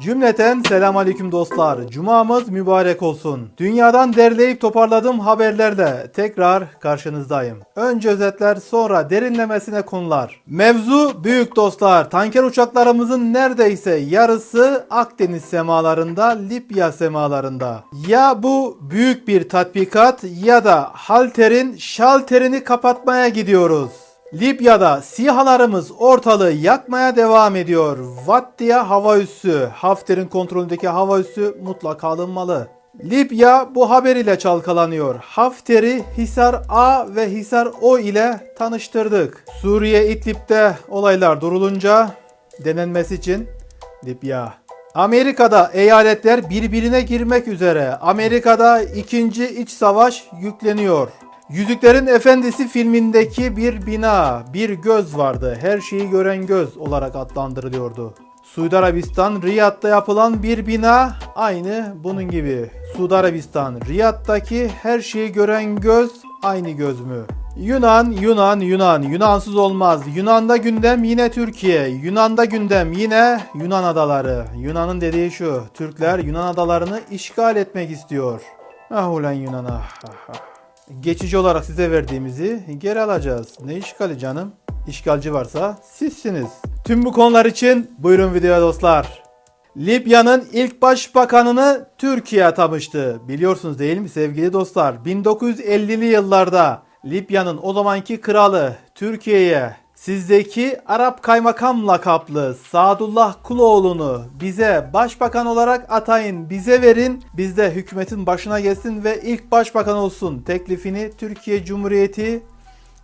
Cümleten selam aleyküm dostlar. Cumamız mübarek olsun. Dünyadan derleyip toparladığım haberlerle tekrar karşınızdayım. Önce özetler sonra derinlemesine konular. Mevzu büyük dostlar. Tanker uçaklarımızın neredeyse yarısı Akdeniz semalarında, Libya semalarında. Ya bu büyük bir tatbikat ya da halterin şalterini kapatmaya gidiyoruz. Libya'da SİHA'larımız ortalığı yakmaya devam ediyor. Vattiya hava üssü, Hafter'in kontrolündeki hava üssü mutlaka alınmalı. Libya bu haber ile çalkalanıyor. Hafter'i Hisar A ve Hisar O ile tanıştırdık. Suriye İdlib'de olaylar durulunca denenmesi için Libya. Amerika'da eyaletler birbirine girmek üzere. Amerika'da ikinci iç savaş yükleniyor. Yüzüklerin Efendisi filmindeki bir bina, bir göz vardı. Her şeyi gören göz olarak adlandırılıyordu. Suudi Arabistan, Riyad'da yapılan bir bina aynı bunun gibi. Suudi Arabistan, Riyad'daki her şeyi gören göz aynı göz mü? Yunan, Yunan, Yunan. Yunansız olmaz. Yunan'da gündem yine Türkiye. Yunan'da gündem yine Yunan adaları. Yunan'ın dediği şu. Türkler Yunan adalarını işgal etmek istiyor. Ah ulan Yunan ah. ah, ah. Geçici olarak size verdiğimizi geri alacağız. Ne işgali canım? İşgalci varsa sizsiniz. Tüm bu konular için buyurun videoya dostlar. Libya'nın ilk başbakanını Türkiye atamıştı. Biliyorsunuz değil mi sevgili dostlar? 1950'li yıllarda Libya'nın o zamanki kralı Türkiye'ye sizdeki Arap kaymakam lakaplı Sadullah Kuloğlu'nu bize başbakan olarak atayın, bize verin, biz de hükümetin başına gelsin ve ilk başbakan olsun teklifini Türkiye Cumhuriyeti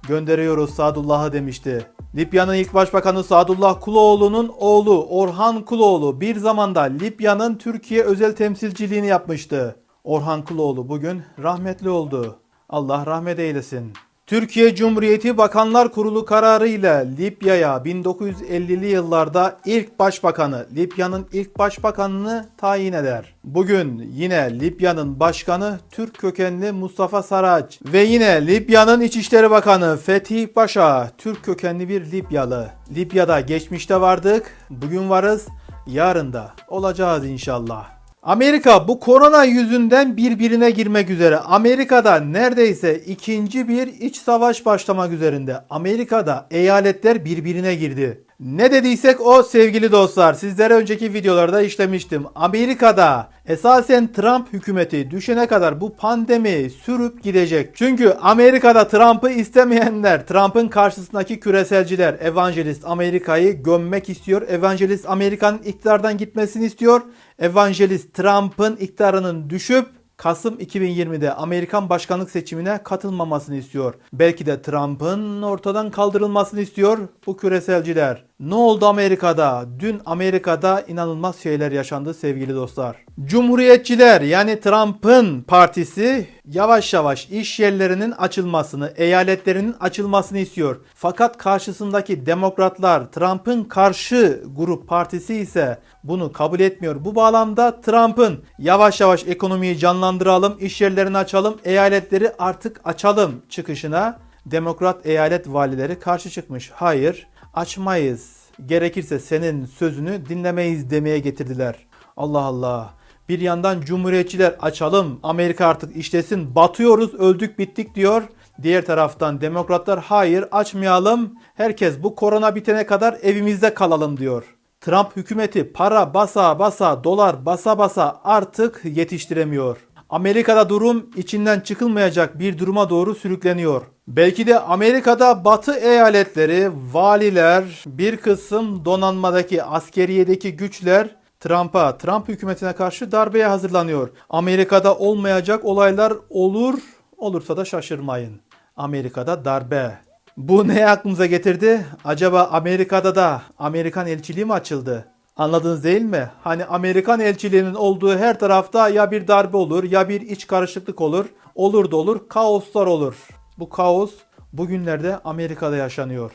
gönderiyoruz Sadullah'a demişti. Libya'nın ilk başbakanı Sadullah Kuloğlu'nun oğlu Orhan Kuloğlu bir zamanda Libya'nın Türkiye özel temsilciliğini yapmıştı. Orhan Kuloğlu bugün rahmetli oldu. Allah rahmet eylesin. Türkiye Cumhuriyeti Bakanlar Kurulu kararıyla Libya'ya 1950'li yıllarda ilk başbakanı, Libya'nın ilk başbakanını tayin eder. Bugün yine Libya'nın başkanı Türk kökenli Mustafa Saraç ve yine Libya'nın İçişleri Bakanı Fethi Paşa Türk kökenli bir Libyalı. Libya'da geçmişte vardık, bugün varız, yarın da olacağız inşallah. Amerika bu korona yüzünden birbirine girmek üzere. Amerika'da neredeyse ikinci bir iç savaş başlamak üzerinde. Amerika'da eyaletler birbirine girdi. Ne dediysek o sevgili dostlar. Sizlere önceki videolarda işlemiştim. Amerika'da esasen Trump hükümeti düşene kadar bu pandemi sürüp gidecek. Çünkü Amerika'da Trump'ı istemeyenler, Trump'ın karşısındaki küreselciler, evangelist Amerika'yı gömmek istiyor. Evangelist Amerika'nın iktidardan gitmesini istiyor. Evangelist Trump'ın iktidarının düşüp Kasım 2020'de Amerikan başkanlık seçimine katılmamasını istiyor. Belki de Trump'ın ortadan kaldırılmasını istiyor bu küreselciler. Ne oldu Amerika'da? Dün Amerika'da inanılmaz şeyler yaşandı sevgili dostlar. Cumhuriyetçiler yani Trump'ın partisi yavaş yavaş iş yerlerinin açılmasını, eyaletlerinin açılmasını istiyor. Fakat karşısındaki demokratlar Trump'ın karşı grup partisi ise bunu kabul etmiyor. Bu bağlamda Trump'ın yavaş yavaş ekonomiyi canlandıralım, iş yerlerini açalım, eyaletleri artık açalım çıkışına demokrat eyalet valileri karşı çıkmış. Hayır, açmayız. Gerekirse senin sözünü dinlemeyiz demeye getirdiler. Allah Allah. Bir yandan cumhuriyetçiler açalım, Amerika artık işlesin, batıyoruz, öldük bittik diyor. Diğer taraftan demokratlar hayır açmayalım, herkes bu korona bitene kadar evimizde kalalım diyor. Trump hükümeti para basa basa, dolar basa basa artık yetiştiremiyor. Amerika'da durum içinden çıkılmayacak bir duruma doğru sürükleniyor. Belki de Amerika'da batı eyaletleri, valiler, bir kısım donanmadaki, askeriyedeki güçler Trump'a, Trump hükümetine karşı darbeye hazırlanıyor. Amerika'da olmayacak olaylar olur, olursa da şaşırmayın. Amerika'da darbe. Bu ne aklımıza getirdi? Acaba Amerika'da da Amerikan elçiliği mi açıldı? Anladınız değil mi? Hani Amerikan elçiliğinin olduğu her tarafta ya bir darbe olur ya bir iç karışıklık olur. Olur da olur, kaoslar olur. Bu kaos bugünlerde Amerika'da yaşanıyor.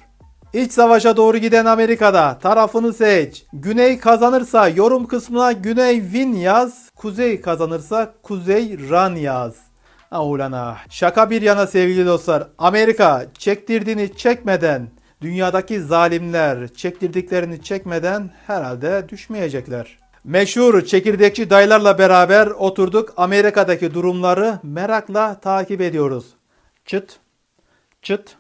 İç savaşa doğru giden Amerika'da tarafını seç. Güney kazanırsa yorum kısmına Güney win yaz. Kuzey kazanırsa Kuzey run yaz. Ah ulan ah. Şaka bir yana sevgili dostlar. Amerika çektirdiğini çekmeden dünyadaki zalimler çektirdiklerini çekmeden herhalde düşmeyecekler. Meşhur çekirdekçi dayılarla beraber oturduk. Amerika'daki durumları merakla takip ediyoruz. Çıt, çıt.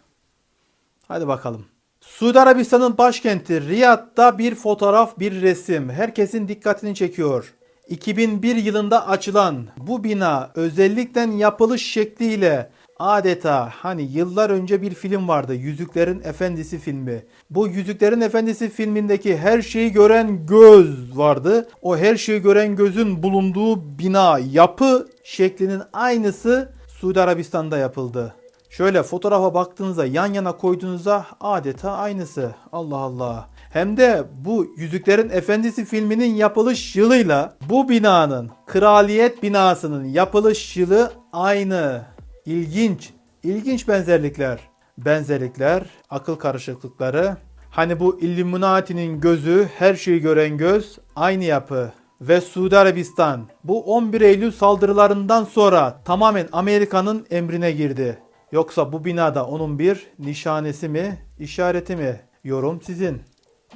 Hadi bakalım. Suudi Arabistan'ın başkenti Riyad'da bir fotoğraf, bir resim herkesin dikkatini çekiyor. 2001 yılında açılan bu bina özellikle yapılış şekliyle adeta hani yıllar önce bir film vardı Yüzüklerin Efendisi filmi. Bu Yüzüklerin Efendisi filmindeki her şeyi gören göz vardı. O her şeyi gören gözün bulunduğu bina yapı şeklinin aynısı Suudi Arabistan'da yapıldı. Şöyle fotoğrafa baktığınızda yan yana koyduğunuzda adeta aynısı. Allah Allah. Hem de bu Yüzüklerin Efendisi filminin yapılış yılıyla bu binanın kraliyet binasının yapılış yılı aynı. İlginç. İlginç benzerlikler. Benzerlikler, akıl karışıklıkları. Hani bu Illuminati'nin gözü, her şeyi gören göz aynı yapı ve Suudi Arabistan bu 11 Eylül saldırılarından sonra tamamen Amerika'nın emrine girdi. Yoksa bu binada onun bir nişanesi mi, işareti mi? Yorum sizin.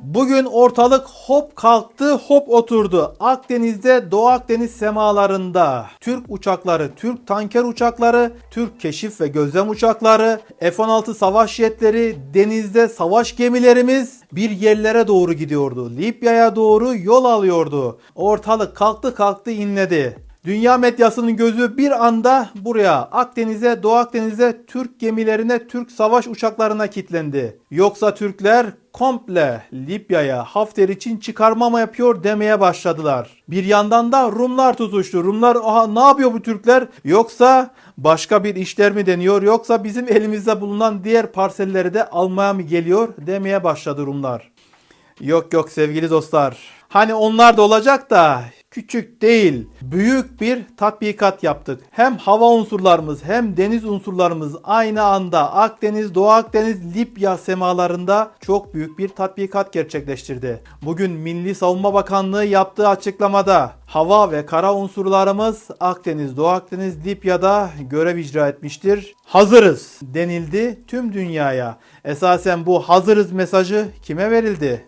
Bugün ortalık hop kalktı, hop oturdu. Akdeniz'de, Doğu Akdeniz semalarında Türk uçakları, Türk tanker uçakları, Türk keşif ve gözlem uçakları, F-16 savaş jetleri, denizde savaş gemilerimiz bir yerlere doğru gidiyordu. Libya'ya doğru yol alıyordu. Ortalık kalktı kalktı inledi. Dünya medyasının gözü bir anda buraya Akdeniz'e, Doğu Akdeniz'e, Türk gemilerine, Türk savaş uçaklarına kilitlendi. Yoksa Türkler komple Libya'ya Hafter için çıkarma mı yapıyor demeye başladılar. Bir yandan da Rumlar tutuştu. Rumlar aha ne yapıyor bu Türkler? Yoksa başka bir işler mi deniyor? Yoksa bizim elimizde bulunan diğer parselleri de almaya mı geliyor demeye başladı Rumlar. Yok yok sevgili dostlar. Hani onlar da olacak da küçük değil, büyük bir tatbikat yaptık. Hem hava unsurlarımız hem deniz unsurlarımız aynı anda Akdeniz, Doğu Akdeniz, Libya semalarında çok büyük bir tatbikat gerçekleştirdi. Bugün Milli Savunma Bakanlığı yaptığı açıklamada hava ve kara unsurlarımız Akdeniz, Doğu Akdeniz, Libya'da görev icra etmiştir. Hazırız denildi tüm dünyaya. Esasen bu hazırız mesajı kime verildi?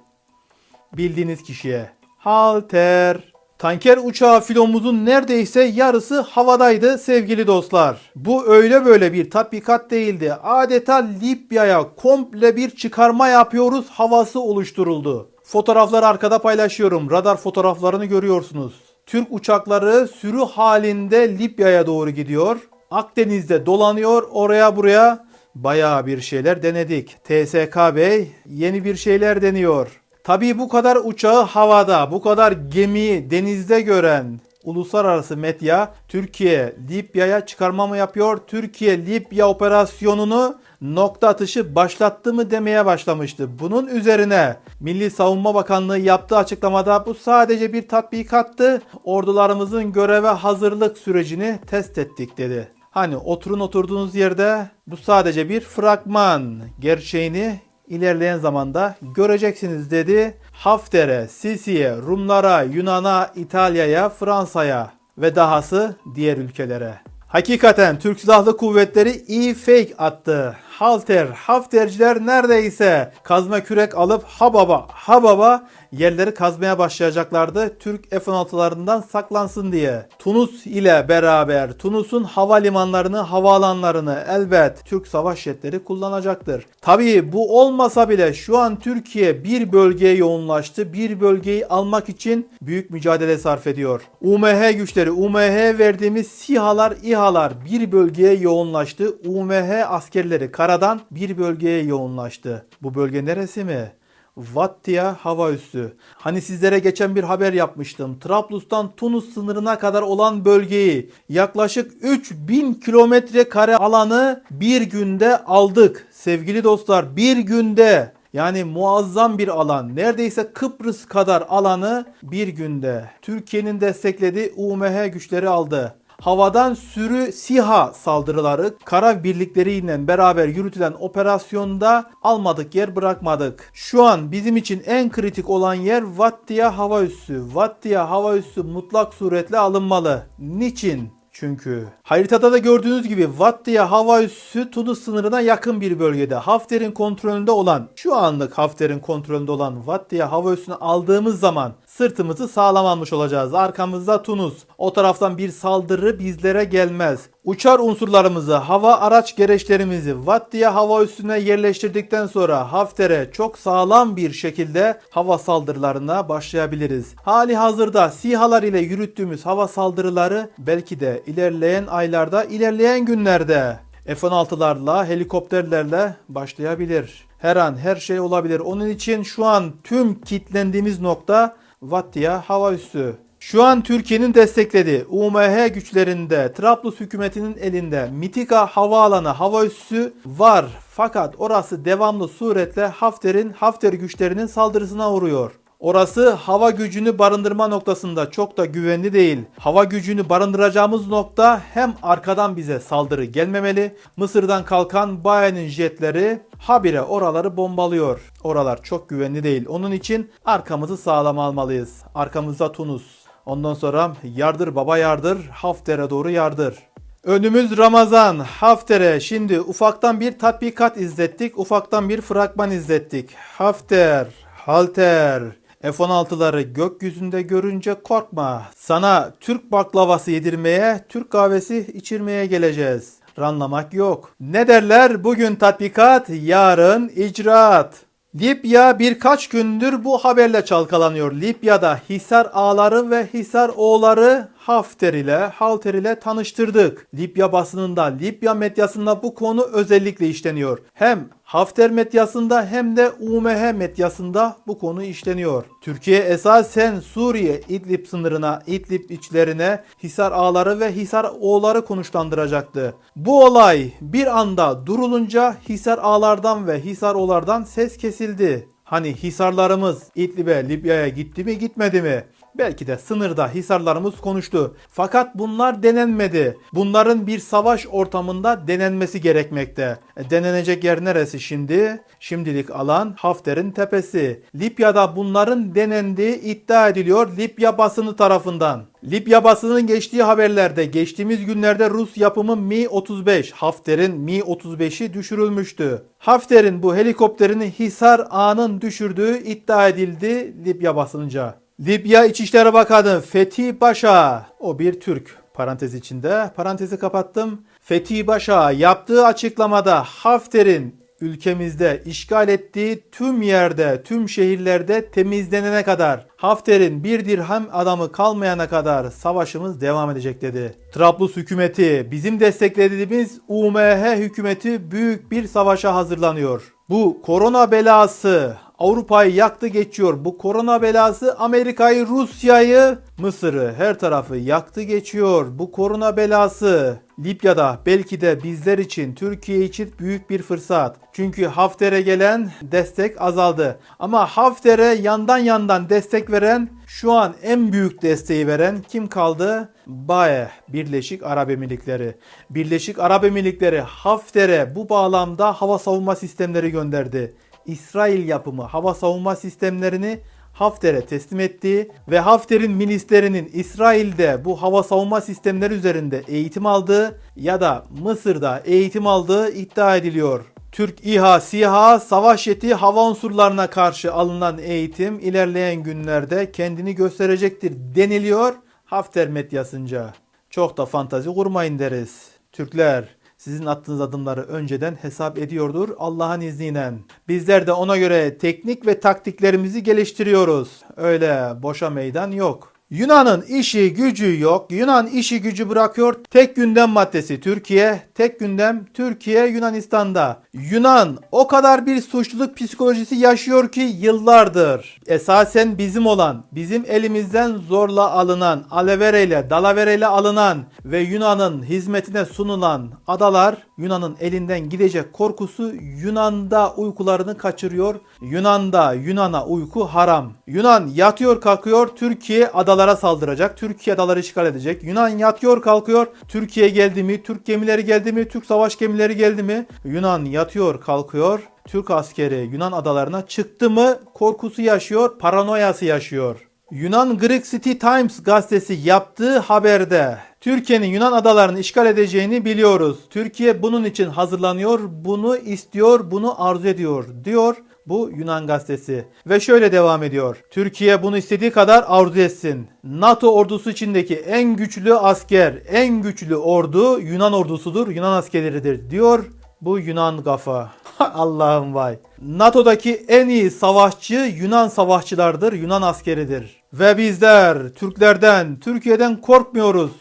Bildiğiniz kişiye. Halter. Tanker uçağı filomuzun neredeyse yarısı havadaydı sevgili dostlar. Bu öyle böyle bir tatbikat değildi. Adeta Libya'ya komple bir çıkarma yapıyoruz havası oluşturuldu. Fotoğrafları arkada paylaşıyorum. Radar fotoğraflarını görüyorsunuz. Türk uçakları sürü halinde Libya'ya doğru gidiyor. Akdeniz'de dolanıyor oraya buraya. Bayağı bir şeyler denedik. TSK Bey yeni bir şeyler deniyor. Tabii bu kadar uçağı havada, bu kadar gemiyi denizde gören uluslararası medya Türkiye Libya'ya çıkarma mı yapıyor? Türkiye Libya operasyonunu nokta atışı başlattı mı demeye başlamıştı. Bunun üzerine Milli Savunma Bakanlığı yaptığı açıklamada bu sadece bir tatbikattı. Ordularımızın göreve hazırlık sürecini test ettik dedi. Hani oturun oturduğunuz yerde bu sadece bir fragman. Gerçeğini ilerleyen zamanda göreceksiniz dedi. Hafter'e, Sisi'ye, Rumlara, Yunan'a, İtalya'ya, Fransa'ya ve dahası diğer ülkelere. Hakikaten Türk Silahlı Kuvvetleri iyi fake attı. Halter, Hafterciler neredeyse kazma kürek alıp ha baba ha baba yerleri kazmaya başlayacaklardı. Türk F-16'larından saklansın diye. Tunus ile beraber Tunus'un havalimanlarını, havaalanlarını elbet Türk savaş jetleri kullanacaktır. Tabii bu olmasa bile şu an Türkiye bir bölgeye yoğunlaştı. Bir bölgeyi almak için büyük mücadele sarf ediyor. UMH güçleri, UMH verdiğimiz SİHA'lar, İHA'lar bir bölgeye yoğunlaştı. UMH askerleri karadan bir bölgeye yoğunlaştı. Bu bölge neresi mi? Vattia hava üssü. Hani sizlere geçen bir haber yapmıştım. Trablus'tan Tunus sınırına kadar olan bölgeyi yaklaşık 3000 kilometre kare alanı bir günde aldık. Sevgili dostlar bir günde yani muazzam bir alan. Neredeyse Kıbrıs kadar alanı bir günde. Türkiye'nin desteklediği UMH güçleri aldı havadan sürü SİHA saldırıları kara birlikleriyle beraber yürütülen operasyonda almadık yer bırakmadık. Şu an bizim için en kritik olan yer Vattiya hava üssü. Vattiya hava üssü mutlak suretle alınmalı. Niçin? Çünkü haritada da gördüğünüz gibi Vattiye hava üssü Tunus sınırına yakın bir bölgede. Hafter'in kontrolünde olan, şu anlık Hafter'in kontrolünde olan Vattiye hava üssünü aldığımız zaman sırtımızı sağlam almış olacağız. Arkamızda Tunus. O taraftan bir saldırı bizlere gelmez. Uçar unsurlarımızı, hava araç gereçlerimizi Vattiye hava üssüne yerleştirdikten sonra Hafter'e çok sağlam bir şekilde hava saldırılarına başlayabiliriz. Hali hazırda SİHA'lar ile yürüttüğümüz hava saldırıları belki de ilerleyen aylarda, ilerleyen günlerde F-16'larla, helikopterlerle başlayabilir. Her an her şey olabilir. Onun için şu an tüm kitlendiğimiz nokta Vattiye hava üssü. Şu an Türkiye'nin desteklediği UMH güçlerinde Trablus hükümetinin elinde Mitika havaalanı hava üssü var. Fakat orası devamlı suretle Hafter'in Hafter güçlerinin saldırısına uğruyor. Orası hava gücünü barındırma noktasında çok da güvenli değil. Hava gücünü barındıracağımız nokta hem arkadan bize saldırı gelmemeli. Mısır'dan kalkan Baye'nin jetleri habire oraları bombalıyor. Oralar çok güvenli değil. Onun için arkamızı sağlam almalıyız. Arkamızda Tunus. Ondan sonra yardır baba yardır, Hafter'e doğru yardır. Önümüz Ramazan, Hafter'e şimdi ufaktan bir tatbikat izlettik, ufaktan bir fragman izlettik. Hafter, Halter, F-16'ları gökyüzünde görünce korkma. Sana Türk baklavası yedirmeye, Türk kahvesi içirmeye geleceğiz. Ranlamak yok. Ne derler? Bugün tatbikat, yarın icraat. Libya birkaç gündür bu haberle çalkalanıyor. Libya'da Hisar ağları ve Hisar oğulları Hafter ile Halter ile tanıştırdık. Libya basınında, Libya medyasında bu konu özellikle işleniyor. Hem Hafter medyasında hem de UMH medyasında bu konu işleniyor. Türkiye esasen Suriye İdlib sınırına, İdlib içlerine Hisar ağları ve Hisar oğulları konuşlandıracaktı. Bu olay bir anda durulunca Hisar ağlardan ve Hisar oğlardan ses kesildi. Hani hisarlarımız İdlib'e, Libya'ya gitti mi gitmedi mi? Belki de sınırda hisarlarımız konuştu. Fakat bunlar denenmedi. Bunların bir savaş ortamında denenmesi gerekmekte. E, denenecek yer neresi şimdi? Şimdilik alan Hafter'in tepesi. Libya'da bunların denendiği iddia ediliyor Libya basını tarafından. Libya basının geçtiği haberlerde geçtiğimiz günlerde Rus yapımı Mi-35 Hafter'in Mi-35'i düşürülmüştü. Hafter'in bu helikopterini Hisar Ağa'nın düşürdüğü iddia edildi Libya basınca. Libya İçişleri Bakanı Fethi Başa, o bir Türk parantez içinde, parantezi kapattım. Fethi Başa yaptığı açıklamada Hafter'in ülkemizde işgal ettiği tüm yerde, tüm şehirlerde temizlenene kadar, Hafter'in bir dirhem adamı kalmayana kadar savaşımız devam edecek dedi. Trablus hükümeti, bizim desteklediğimiz UMH hükümeti büyük bir savaşa hazırlanıyor. Bu korona belası Avrupa'yı yaktı geçiyor. Bu korona belası Amerika'yı, Rusya'yı, Mısır'ı her tarafı yaktı geçiyor. Bu korona belası Libya'da belki de bizler için, Türkiye için büyük bir fırsat. Çünkü Hafter'e gelen destek azaldı. Ama Hafter'e yandan yandan destek veren, şu an en büyük desteği veren kim kaldı? BAE, Birleşik Arap Emirlikleri. Birleşik Arap Emirlikleri Hafter'e bu bağlamda hava savunma sistemleri gönderdi. İsrail yapımı hava savunma sistemlerini Hafter'e teslim ettiği ve Hafter'in milislerinin İsrail'de bu hava savunma sistemleri üzerinde eğitim aldığı ya da Mısır'da eğitim aldığı iddia ediliyor. Türk İHA, SİHA, savaş jeti hava unsurlarına karşı alınan eğitim ilerleyen günlerde kendini gösterecektir deniliyor Hafter medyasınca. Çok da fantazi kurmayın deriz. Türkler sizin attığınız adımları önceden hesap ediyordur Allah'ın izniyle. Bizler de ona göre teknik ve taktiklerimizi geliştiriyoruz. Öyle boşa meydan yok. Yunan'ın işi gücü yok. Yunan işi gücü bırakıyor. Tek gündem maddesi Türkiye. Tek gündem Türkiye Yunanistan'da. Yunan o kadar bir suçluluk psikolojisi yaşıyor ki yıllardır. Esasen bizim olan, bizim elimizden zorla alınan, alevereyle, dalavereyle alınan ve Yunan'ın hizmetine sunulan adalar Yunan'ın elinden gidecek korkusu Yunan'da uykularını kaçırıyor. Yunan'da Yunan'a uyku haram. Yunan yatıyor kalkıyor Türkiye adalara saldıracak. Türkiye adaları işgal edecek. Yunan yatıyor kalkıyor Türkiye geldi mi? Türk gemileri geldi mi? Türk savaş gemileri geldi mi? Yunan yatıyor kalkıyor. Türk askeri Yunan adalarına çıktı mı korkusu yaşıyor, paranoyası yaşıyor. Yunan Greek City Times gazetesi yaptığı haberde Türkiye'nin Yunan adalarını işgal edeceğini biliyoruz. Türkiye bunun için hazırlanıyor, bunu istiyor, bunu arzu ediyor diyor bu Yunan gazetesi. Ve şöyle devam ediyor. Türkiye bunu istediği kadar arzu etsin. NATO ordusu içindeki en güçlü asker, en güçlü ordu Yunan ordusudur, Yunan askerleridir diyor bu Yunan kafa. Allah'ım vay. NATO'daki en iyi savaşçı Yunan savaşçılardır, Yunan askeridir. Ve bizler Türklerden, Türkiye'den korkmuyoruz.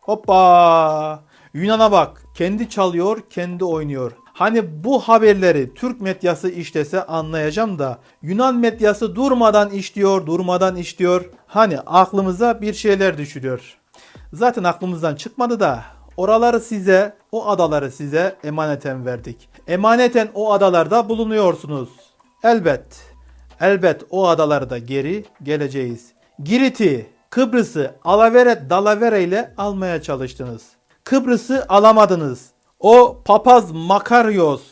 Hoppa! Yunan'a bak. Kendi çalıyor, kendi oynuyor. Hani bu haberleri Türk medyası işlese anlayacağım da Yunan medyası durmadan işliyor, durmadan işliyor. Hani aklımıza bir şeyler düşürüyor. Zaten aklımızdan çıkmadı da oraları size, o adaları size emaneten verdik. Emaneten o adalarda bulunuyorsunuz. Elbet, elbet o adalarda geri geleceğiz. Girit'i, Kıbrıs'ı alavere dalavere ile almaya çalıştınız. Kıbrıs'ı alamadınız. O papaz Makaryos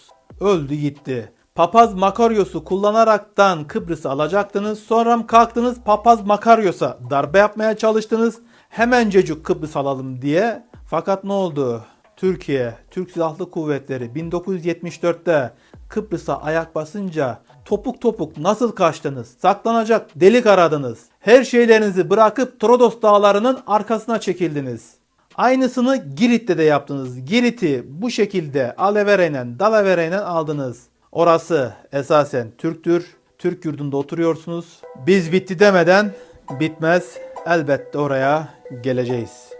öldü gitti. Papaz Makaryos'u kullanaraktan Kıbrıs'ı alacaktınız. Sonra kalktınız papaz Makaryos'a darbe yapmaya çalıştınız. Hemencecik Kıbrıs alalım diye. Fakat ne oldu? Türkiye, Türk Silahlı Kuvvetleri 1974'te Kıbrıs'a ayak basınca topuk topuk nasıl kaçtınız? Saklanacak delik aradınız. Her şeylerinizi bırakıp Trodos dağlarının arkasına çekildiniz. Aynısını Girit'te de yaptınız. Girit'i bu şekilde alevereyle dalavereyle aldınız. Orası esasen Türktür. Türk yurdunda oturuyorsunuz. Biz bitti demeden bitmez. Elbette oraya geleceğiz.